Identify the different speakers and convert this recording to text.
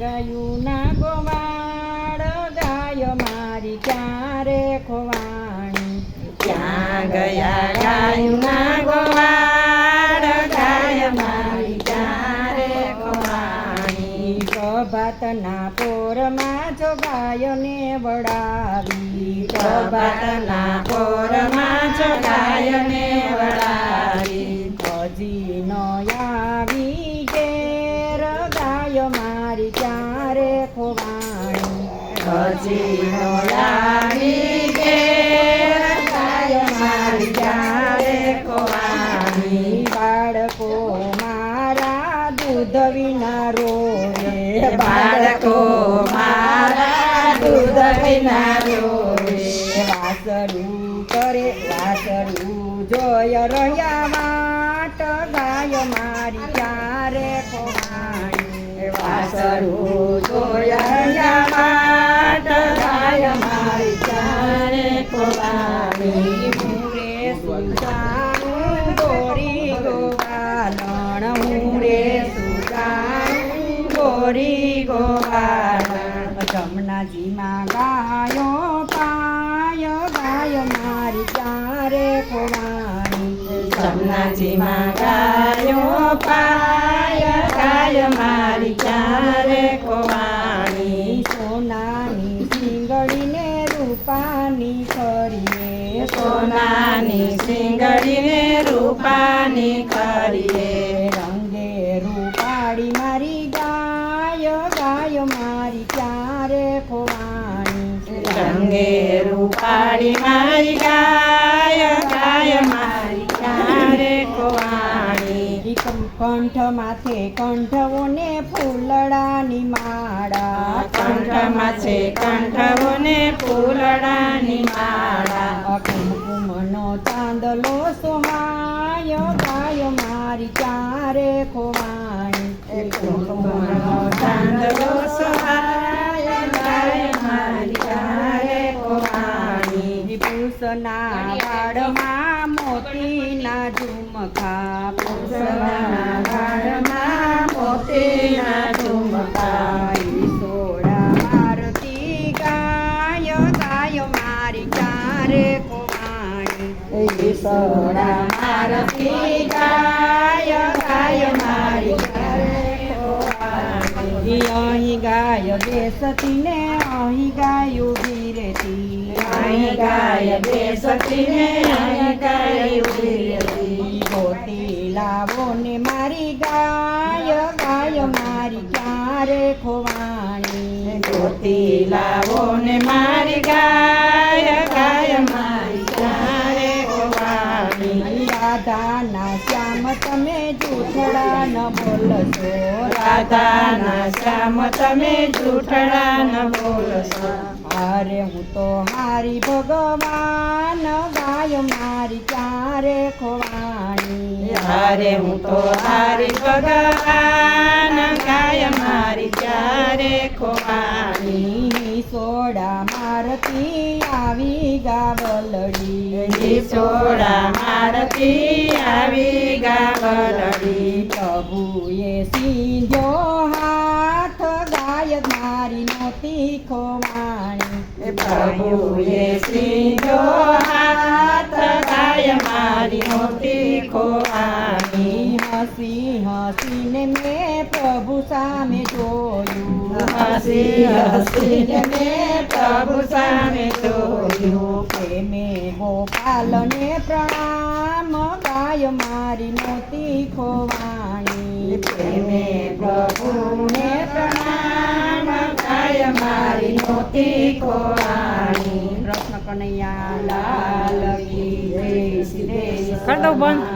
Speaker 1: ગયું ના ગોવાળ ગાય મારી ક્યારે ખોવાણી?
Speaker 2: ક્યાં ગયા ગાયુના ગોવાળ ગાય મારી ક્યારે ખવાણી?
Speaker 1: પ્રભાતના પોરમાં જો ગાયને વડાવી
Speaker 2: પ્રભાતના પોરમાં જો ગાયને વળાવી
Speaker 1: હજી ન આવી ઘેર ગાય મારી ક્યારે
Speaker 2: લાવી મારી
Speaker 1: દૂધ વિના રોવે
Speaker 2: બાળકો મારા દૂધ વિના
Speaker 1: વાસરું કરે વાસરું જોય રહ્યા વાટ ગાય મારી ક્યારે ખોવાણી
Speaker 2: વાસરું જોયા
Speaker 1: ગોરી
Speaker 2: ગોવાળણ
Speaker 1: જમનાજીમાં ગાયો પાય ગાય મારી ચારે ખોવાણી
Speaker 2: જમનાજીમાં ગાયો પાય ગાય મારી
Speaker 1: સિંગડીને રૂપાની કરીએ રંગે રૂપાડી મારી ગાય ગાય મારી ક્યારે ખોવાણી?
Speaker 2: રંગે રૂપાડી મારી ગાય ગાય મારી ક્યારે ખવાણી?
Speaker 1: કંઠ માથે કંઠવોને ફૂલડાની માળા.
Speaker 2: કંઠ માથે કંઠવોને ફૂલડાની માળા
Speaker 1: કુમકુમનો ચાંદલો સોહાય ગાય મારી ક્યારે ખોવાણી
Speaker 2: કુમકુમનો ચાંદલો સહાય ગાય મારી ક્યારે
Speaker 1: પૂસના વાડમાં મોતીના ઝુમખા
Speaker 2: પૂસના વાડમાં મોતીના ઝુમખા.
Speaker 1: સોડા મારતી ગાય ગાય મારી ક્યારે ખોવાણી
Speaker 2: સોડા મારતી ગાય ગાય મારી ખવાણી
Speaker 1: અહીં ગાય બેસતી અહીં ગાય ઊભી રહેતી
Speaker 2: અહીં ગાય બેસતી ને અહીં ગાય ઊભી રહેતી.
Speaker 1: ગોતી લાવો ને મારી ગાય ગાય મારી ક્યારે ખોવાણી
Speaker 2: ગોતી લાવો ને મારી
Speaker 1: જૂઠડા ન બોલશો
Speaker 2: રાધાના શ્યામ, તમે જૂઠડા ન બોલશો
Speaker 1: અરે હું તો હારી ભગવાન, ગાય મારી ક્યારે ખોવાણી?
Speaker 2: અરે હું તો હારી ભગવાન
Speaker 1: ગાવલડી
Speaker 2: સોડા મારતી આવી ગાવલડી
Speaker 1: પ્રભુએ સિંધ્યો હાથ ગાય મારી નોતી ખોવાણી.
Speaker 2: પ્રભુએ સીધો હાથ ગાય મારી મોટી ખોવાણી.
Speaker 1: હસી હસીને મેં પ્રભુ સામે જોયું.
Speaker 2: હસી હસીને મેં પ્રભુ સામે જોયું.
Speaker 1: પ્રેમે ગોપાલને પ્રણામ ગાય મારી મોતી ખોવાણી.
Speaker 2: પ્રેમે પ્રભુને પ્રણામ ગાય મારી મોતી ખોવાણી.
Speaker 1: કૃષ્ણ કનૈયા લાલ કી જય શ્રી
Speaker 3: બંધ